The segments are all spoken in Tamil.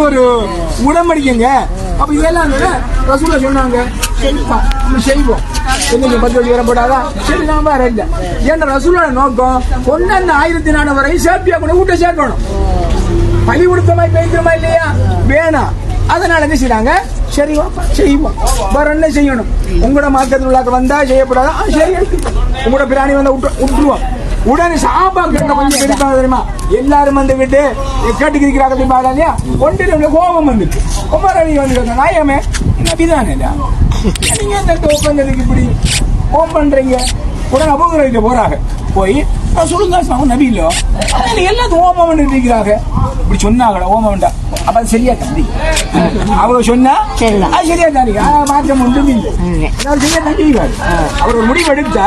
போட்டு ஒரு உடம்படிக்கங்க. அப்ப இதெல்லாம் ரசூலா சொன்னாங்க. சரிப்பா நம்ம செய்வோம். என்ன பத்து வழி வர போடாதா? சரி நான் வேற இல்ல. ஏன்னா ரசூலோட நோக்கம் ஒன்னு ஆயிரத்தி நாலு வரையும் சேஃப்டியா கூட வீட்டை சேர்க்கணும். பழி கொடுத்த மாதிரி பேசுறமா இல்லையா? வேணாம். அதனால என்ன செய்றாங்க? சரி செய்வோம். வேற என்ன செய்யணும்? உங்களோட மார்க்கத்தில் உள்ளாக்க வந்தா செய்யப்படாதா? ஆ, சரி உங்களோட பிராணி வந்தா விட்டு விட்டுருவோம் உடனே சாப்பா கேட்ட கொஞ்சம் பெருப்பாங்க தெரியுமா? எல்லாரும் வந்து விட்டு கேட்டுக்கு இருக்கிறாங்க தெரியுமா இல்லையா? ஒன்றில் கோபம் வந்துட்டு. குமாரவி வந்து நாயமே நபிதானே நீங்க இந்த ஓப்பன் இப்படி ஓம் பண்றீங்க? உடனே அபோகரிக்க போறாங்க. போய் "நான் சொல்லுங்க அவன் நபி இல்லோ நீங்க எல்லாத்தையும் ஓமம் பண்ணிட்டு இருக்கிறாங்க இப்படி சொன்னாங்கடா ஓமம் வேண்டாம் அப்ப அது சரியா தம்பி? அவங்க சொன்னா. அது சரியா தானே மாற்றம் ஒன்றும் இல்லை. சரியா செய்வாரு அவர் ஒரு முடிவு எடுத்தா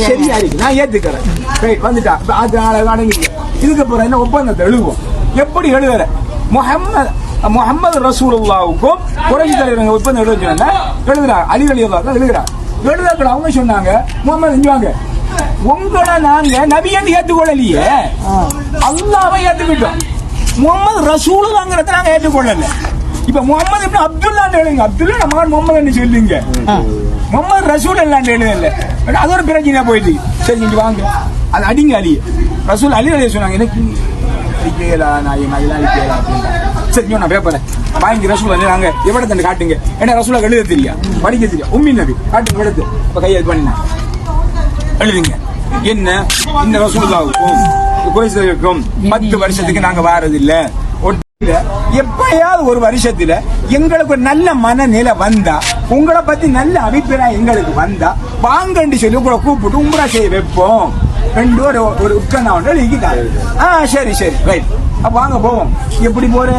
சரியா இருக்கு. நான் ஏத்துக்கிறேன். ரைட் வந்துட்டா. அது நாளை அடங்கிட்டு இதுக்கு அப்புறம் என்ன ஒப்பந்தத்தை எழுதுவோம்? எப்படி எழுதுற முஹம்மது முகமது ரசூலுல்லாவுக்கும் குறைஞ்சி தலைவர் ஒப்பந்தம் எழுதுனா எழுதுறாங்க. அலி அலி எழுதுறாங்க. எழுதாக்கள் அவங்க சொன்னாங்க. முகமது செஞ்சுவாங்க உங்களை நாங்க நபியன்னு ஏத்துக்கொள்ளலையே அல்லாவை ஏத்துக்கிட்டோம் முகமது ரசூலுங்கிறத நாங்க ஏற்றுக்கொள்ளல. இப்ப முகமது இப்படி அப்துல்லான்னு எழுதுங்க. அப்துல்லா நம்ம முகமதுன்னு சொல்லுங்க. முகமது ரசூல் எல்லாம் எழுதல அது ஒரு பிரச்சனையா போயிட்டு. சரி நீங்க வாங்க. அது அடிங்க அலி. ரசூல் அலி அலி சொன்னாங்க எனக்கு அடிக்கலா நான் என் அதெல்லாம் அடிக்கலா சரி நான் பேப்பரை வாங்கி ரசூல் எழுதுறாங்க எவ்வளவு தண்டு காட்டுங்க. ஏன்னா ரசூலா எழுத தெரியா படிக்க தெரியும். உம்மி நபி. காட்டுங்க எடுத்து இப்ப கையை இது பண்ணினா. எழுதுங்க. என்ன? இந்த ரசூலுல்லாவுக்கும் கோயிலுக்கும் பத்து வருஷத்துக்கு நாங்க வாரதில்ல. எப்பயாவது ஒரு வருஷத்துல எங்களுக்கு ஒரு நல்ல மனநிலை வந்தா உங்களை பத்தி நல்ல அபிப்பிராயம் எங்களுக்கு வந்தா வாங்கன்னு சொல்லி உங்களை கூப்பிட்டு உம்ரா செய்ய வைப்போம். ரெண்டு ஒரு ஒரு உட்கண்ணா ஒன்று ஆ சரி சரி ரைட் அப்ப வாங்க போவோம். எப்படி போற?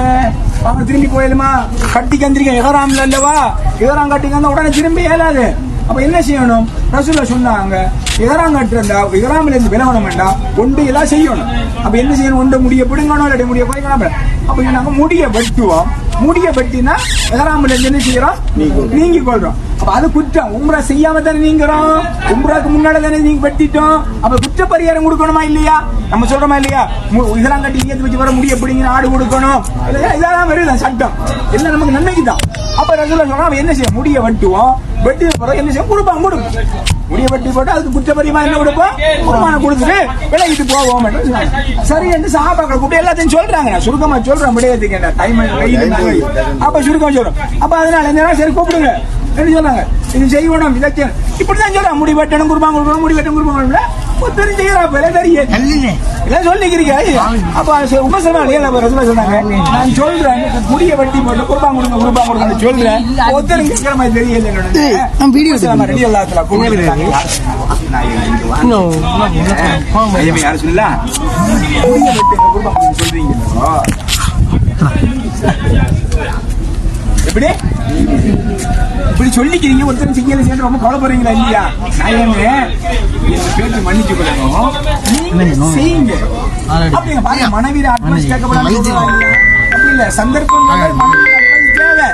வாங்க திரும்பி போயிடுமா கட்டி கந்திரிக்க எகராம்ல அல்லவா? எகராம் கட்டி கந்தா உடனே திரும்பி ஏலாது. அப்ப என்ன செய்யணும்? ரசூல்லா சொன்னாங்க இகராம் கட்டுறா இகராமில இருந்து விலகணும் வேண்டாம் ஒன்று எல்லாம் செய்யணும். அப்ப என்ன செய்யணும்? ஒன்று முடிய பிடுங்கணும் இல்லாட்டி முடிய குறைக்கணும் அப்ப. நாங்க முடிய வெட்டுவோம். முடிய வெட்டினா இகராமில இருந்து என்ன செய்யறோம்? நீங்கி கொள்றோம். அப்ப அது குற்றம். உம்ரா செய்யாம தானே நீங்கிறோம். உம்ராக்கு முன்னாடி தானே நீங்க வெட்டிட்டோம். அப்ப குற்ற பரிகாரம் கொடுக்கணுமா இல்லையா? நம்ம சொல்றோமா இல்லையா? இதெல்லாம் கட்டி இயத்து வச்சு வர முடிய பிடிங்க ஆடு கொடுக்கணும். இதெல்லாம் வருது சட்டம். எல்லாம் நமக்கு நன்மைக்கு தான் அப்ப ரசூலா அவன் என்ன செய்ய முடிய வெட்டுவோம். வெட்டி பிறகு என்ன செய்ய கொடுப்பான் கொடுப்போம். முடிய வெட்டி போட்டு அதுக்கு குற்றப்பரிமா என்ன கொடுப்போம்? குருமானம் கொடுத்துட்டு விலகிட்டு போவோம். சரி என்று சாபாக்கள் கூப்பிட்டு எல்லாத்தையும் சொல்றாங்க. நான் சுருக்கமா சொல்றேன். விடையத்துக்கு டைம் அப்ப சுருக்கமா சொல்றோம். அப்ப அதனால என்ன சரி கூப்பிடுங்க என்ன சொன்னாங்க. இது செய்யணும் இதை இப்படிதான் சொல்றான். முடி வெட்டணும் குருபாங்க கொடுக்கணும் முடி வெட்டணும் ஒருத்தரும் செய்யறா போல தெரியும். இதான் சொல்லிக்கிறீங்க. அப்ப உபசமா ரசூலா சொன்னாங்க. நான் சொல்றேன். முடிய வெட்டி போட்டு குருபாங்க கொடுங்க குருபாங்க கொடுங்க சொல்றேன். ஒருத்தரும் கேட்கிற மாதிரி தெரியல நான் வீடியோ உபசமா ரெடி எல்லாத்துல ஐயமே யாரும் சொல்லல முடிய வெட்டி குருபாங்க கொடுங்க சொல்றீங்களோ? எப்படி? இப்படி சொல்லிக்கிறீங்க ஒருத்தர் செய்யல சேர்ந்து ரொம்ப கவலைப்படுறீங்களா இல்லையா? பேச்சு மன்னிச்சு செய்யுங்க. அப்படிங்க பாருங்க மனைவியில கேட்கப்படாது இல்ல சந்தர்ப்பம் தேவை.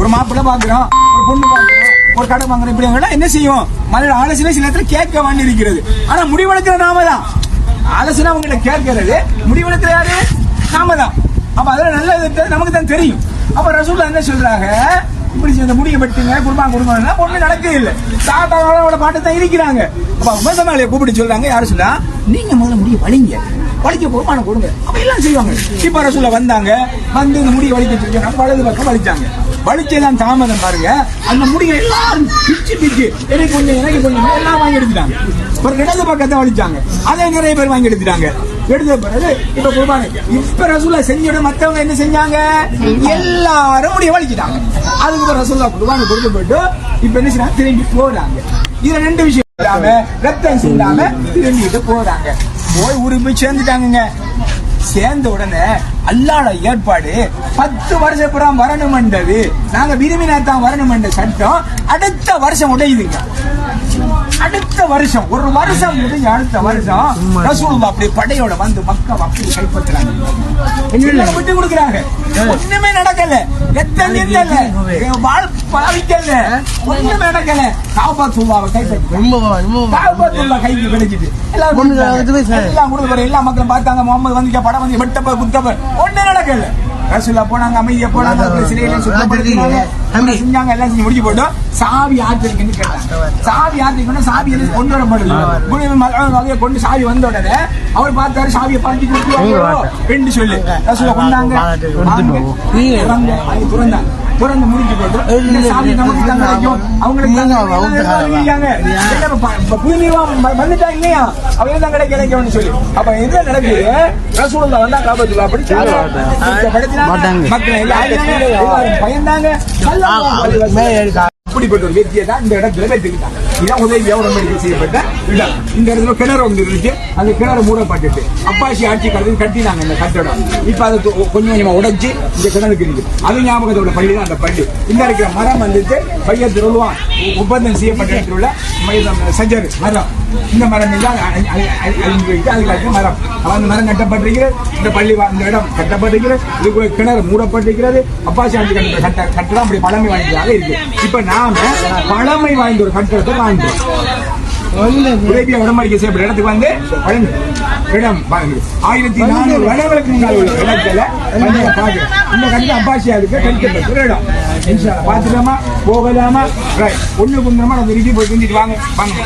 ஒரு மாப்பிள்ளை பாக்குறோம் ஒரு பொண்ணு பாக்குறோம் ஒரு கடை வாங்குறோம் இப்படி என்ன செய்யும்? மனைவி ஆலோசனை சில நேரத்துல கேட்க வேண்டி இருக்கிறது ஆனா முடிவெடுக்கிற நாம தான். ஆலோசனை அவங்க கிட்ட கேட்கறது முடிவெடுக்கிற யாரு? நாம தான். அப்ப அதுல நல்லது நமக்கு தான் தெரியும். அப்ப ரசூல்லா என்ன சொல்றாங்க? பிடிச்சி அந்த முடிய வெட்டுங்க குடும்பம் குடும்பம் ஒண்ணு நடக்கவே இல்லை. தாத்தாவோட பாட்டு தான் இருக்கிறாங்க. அப்ப உபசமாலையை கூப்பிட்டு சொல்றாங்க யாரும் சொல்லா? நீங்க முதல்ல முடிய வலிங்க. வலிக்க பொறுமான கொடுங்க. அப்ப எல்லாம் செய்வாங்க. இப்ப வந்தாங்க வந்து இந்த முடிய வலிக்க வச்சிருக்காங்க வலது பக்கம் வலிச்சாங்க. வலிச்செல்லாம் தாமதம் பாருங்க. அந்த முடிய எல்லாரும் பிச்சு பிச்சு எனக்கு கொஞ்சம் எனக்கு கொஞ்சம் எல்லாம் வாங்கி எடுத்துட்டாங்க. ஒரு இடது பக்கத்தை வலிச்சாங்க. அதை நிறைய பேர் வாங்கி எடுத்துட்டாங்க. எடுத்த பிறகு இப்ப குர்பானி இப்ப ரசூலா செஞ்சோட மத்தவங்க என்ன செஞ்சாங்க? எல்லாரும் முடிய வலிக்கிட்டாங்க அதுக்கு ரசூலா ரசூல்லா குர்பானி கொடுத்து போயிட்டு இப்ப என்ன செய்யறாங்க திரும்பி போறாங்க. இதுல ரெண்டு விஷயம் இல்லாம ரத்தம் சிந்தாம திரும்பிட்டு போறாங்க. போய் ஊருக்கு போய் சேர்ந்துட்டாங்கங்க. சேர்ந்த உடனே அல்லாட ஏற்பாடு பத்து வருஷம் புறம் வரணும்ன்றது. நாங்க விரும்பினா தான் வரணும்ன்ற சட்டம் அடுத்த வருஷம் உடையுதுங்க. அடுத்த வருஷம் ஒரு வருஷம் முடிஞ்சு அடுத்த வருஷம் ரசூலுல்லாஹ் அப்படி படையோட வந்து மக்கள் அப்படி கைப்பற்றுறாங்க விட்டு கொடுக்குறாங்க. ஒண்ணுமே நடக்கல. எத்தனை இல்ல வாழ் பாவிக்கல ஒண்ணுமே நடக்கல. காபாத்துல்லாவை கைப்பற்ற. காபாத்துல்லா கைக்கு கிடைச்சிட்டு எல்லாரும். எல்லாம் பாரு, எல்லா மக்களும் பார்த்தாங்க. முகமது வந்து படம் வந்து வெட்டப்ப குத்தப்ப. ஒண்ணு நடக்கல. ரசூல்லா போனாங்க அமைதியா போனாங்க சிலையில சுத்தப்படுத்தினாங்க. செஞ்சாங்க எல்லாம் செஞ்சு முடிச்சு போட்டோம் சாவி ஆத்திருக்குன்னு கேட்டாங்க சாவி ஆத்திருக்குன்னா சாவி கொண்டு வரப்படுது கொண்டு சாவி வந்த உடனே அவர் பார்த்தாரு சாவியை பறிச்சு கொடுத்துருவாங்க ரெண்டு சொல்லு. ரசூல்லா கொண்டாங்க. திறந்தாங்க. திறந்து முடிச்சு போட்டு சாவி நமக்கு தான் கிடைக்கும் அவங்களுக்கு புதுமையா இல்லையா? அவங்க தான் கிடைக்க கிடைக்கும்னு சொல்லி. அப்ப என்ன நடக்குது? ரசூலுல்லாஹ் வந்தா காபத்துல்லா அப்படி மக்களை எல்லாரும் பயந்தாங்க. அப்படிப்பட்ட ஒரு வெற்றியை தான் இந்த இடத்துல வெற்றிக்கிட்டாங்க இடம் உதவி உடம்படிக்கை செய்யப்பட்ட இடம். இந்த இடத்துல கிணறு ஒன்று இருந்துச்சு. அந்த கிணறு மூடப்பட்டுட்டு அப்பாசி ஆட்சி காலத்தில் கட்டினாங்க இந்த கட்டடம். இப்போ அதை கொஞ்சம் கொஞ்சமாக உடைச்சு இந்த கிணறுக்கு இருக்குது அது ஞாபகத்தோட பள்ளி தான் அந்த பள்ளி. இந்த இருக்கிற மரம் வந்துட்டு பையன் திருவான் ஒப்பந்தம் செய்யப்பட்ட இடத்துல உள்ள மரம். இந்த மரம் தான் அழி- அதுக்கு மரம். அந்த மரம் கட்டப்பட்டிருக்கிறது இந்த பள்ளி வா- இந்த இடம் கட்டப்பட்டிருக்கிறது இதுக்குள்ள கிணறு மூடப்பட்டிருக்கிறது. அப்பாசி ஆட்சி கட்ட கட்டடம் அப்படி பழமை வாய்ந்ததாக இருக்கு. இப்ப நாம பழமை வாய்ந்த ஒரு கட்டடத்தை காண்கிறோம் உதவிய உடம்படிக்கை செய்யப்பட்ட இடத்துக்கு வந்து இடம் ஆயிரத்தி நானூறு வருடங்களுக்கு முன்னால் உள்ள இடத்துல வந்து பாக்குறோம் இந்த கட்டடம் அப்பாசியா இருக்கு கழிக்கப்பட்ட இடம். பாத்துக்கலாமா? போகலாமா? ஒண்ணு குந்தரமா நம்ம ரிட்டி போய் செஞ்சுட்டு வாங்க. வாங்க.